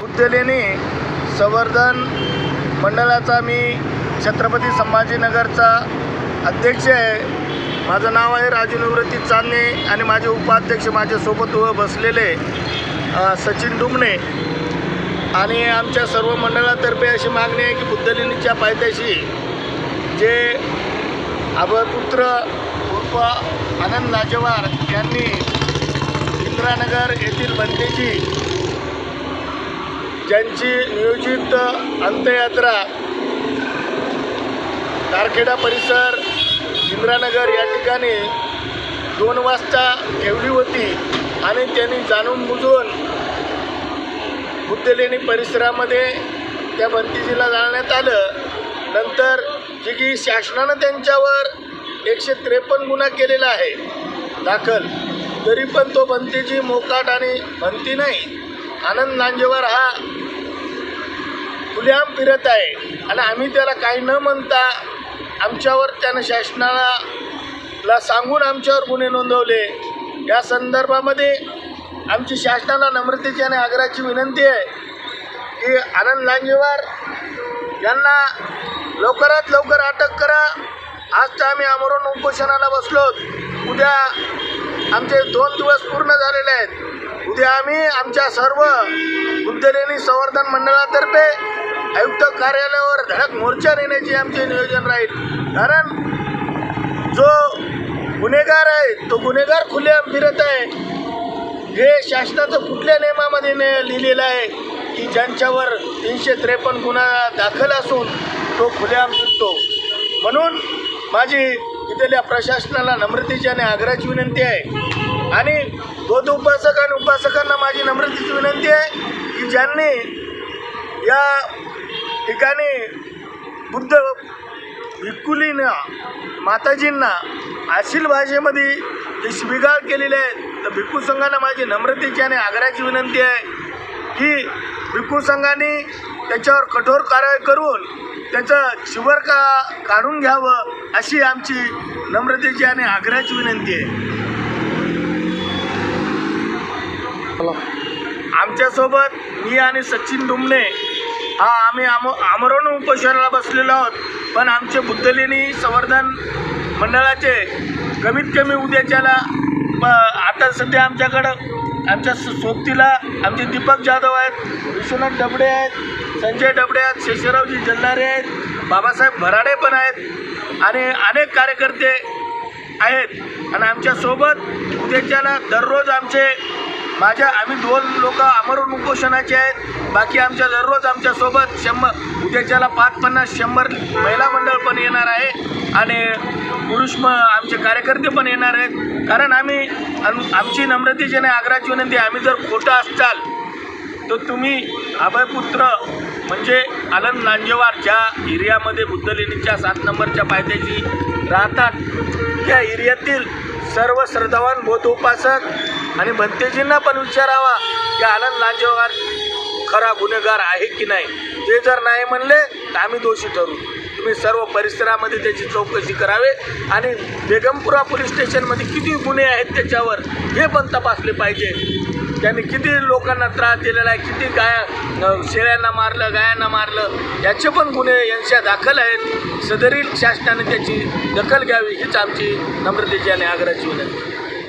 बुद्धलेणी संवर्धन मंडळाचा मी छत्रपती संभाजीनगरचा अध्यक्ष आहे. माझं नाव आहे राजू निवृत्ती चांदणे आणि माझे उपाध्यक्ष माझ्यासोबत व बसलेले सचिन डुमणे. आणि आमच्या सर्व मंडळातर्फे अशी मागणी आहे की बुद्धलिनीच्या पायथ्याशी जे अभयपुत्र उर्फ आनंद लाजेवार यांनी इंद्रानगर येथील बनतेची ज्यांची नियोजित अंत्ययात्रा तारखेडा परिसर इंद्रानगर या ठिकाणी दोन वाजता ठेवली होती आणि त्यांनी जाणून बुजून बुद्धलेणी परिसरामध्ये त्या भंतीजीला जाळण्यात आलं. नंतर जे की शासनानं त्यांच्यावर एकशे त्रेपन्न गुन्हा केलेला आहे दाखल. तरी पण तो भंतीजी मोकाट आणि भंती नाही. आनंद लांजेवर हा खुलेआम फिरत आहे. आणि आम्ही त्याला काही न म्हणता आमच्यावर त्यानं शासनाला ला सांगून आमच्यावर गुन्हे नोंदवले. या संदर्भामध्ये आमची शासनाला नम्रतेची आणि आग्रहाची विनंती आहे की आनंद लांजेवार यांना लवकरात लवकर अटक करा. आज तर आम्ही आमरण उपोषणाला बसलो. उद्या आमचे दोन दिवस पूर्ण झालेले आहेत. उद्या आम्ही आमच्या सर्व बुद्धलेणी संवर्धन मंडळातर्फे आयुक्त कार्यालयावर धडक मोर्चा नेण्याचे आमचे नियोजन राहील. कारण जो गुन्हेगार आहे तो गुन्हेगार खुलेआम फिरत आहे. हे शासनाचं कुठल्या नियमामध्ये ने लिहिलेलं आहे की ज्यांच्यावर तीनशे त्रेपन्न गुन्हा दाखल असून तो खुलेआम फिरतो? म्हणून माझी इथल्या प्रशासनाला नम्रतेची आणि आग्रहाची विनंती आहे. आणि बौद्ध उपासक आणि उपासकांना माझी नम्रतेची विनंती आहे की ज्यांनी या ठिकाणी बुद्ध भिक्कुलींना माताजींना आशील भाषेमध्ये जे शिबिगाळ केलेले आहेत तर भिक्खू संघांना माझी नम्रतेची आणि आग्रहाची विनंती आहे की भिक्खू संघाने त्याच्यावर कठोर कारवाई करून त्याचं शिवर का काढून घ्यावं अशी आमची नम्रतेची आणि आग्रहाची विनंती आहे. आमच्यासोबत मी आणि सचिन दुमने हा आम्ही आम आमरण उपोषणाला बसलेलो आहोत. पण आमचे बुद्धलेणी संवर्धन मंडळाचे कमीत कमी उद्याच्याला आता सध्या आमच्याकडं आमच्या सोबतीला आमचे दीपक जाधव आहेत विश्वनाथ डबडे आहेत संजय डबडे आहेत शेषरावजी जल्लारे आहेत बाबासाहेब भराडे पण आहेत आणि अनेक कार्यकर्ते आहेत. आणि आमच्यासोबत उद्याच्याला दररोज आमचे माझ्या आम्ही दोन लोक अमरून उपोषणाचे आहेत. बाकी आमच्या दररोज आमच्यासोबत शंभर उद्याच्याला पाच पन्नास शंभर महिला मंडळ पण येणार आहे. आणि पुरुष म आमचे कार्यकर्ते पण येणार आहेत. कारण आम्ही आम- आमची नम्रतेची आणि आग्राची विनंती आम्ही जर खोटं असताल तर तुम्ही अभयपुत्र म्हणजे आनंद लांजेवार ज्या एरियामध्ये बुद्धलेणीच्या सात नंबरच्या पायथ्याशी राहतात त्या एरियातील सर्व श्रद्धावान बौद्ध उपासक आणि भंतेजींना पण विचारावा की आनंद लांजेवार खरा गुन्हेगार आहे की नाही? ते जर नाही म्हणले तर आम्ही दोषी ठरू. तुम्ही सर्व परिसरामध्ये त्याची चौकशी करावे आणि बेगमपुरा पोलीस स्टेशनमध्ये किती गुन्हे आहेत त्याच्यावर हे पण तपासले पाहिजे. त्यांनी किती लोकांना त्रास दिलेला आहे किती गाया शेळ्यांना मारलं गायांना मारलं याचे पण गुन्हे यांच्या दाखल आहेत. सदरील शासनाने त्याची दखल घ्यावी हीच आमची नम्रतेची आणि आग्रहाची विनंती.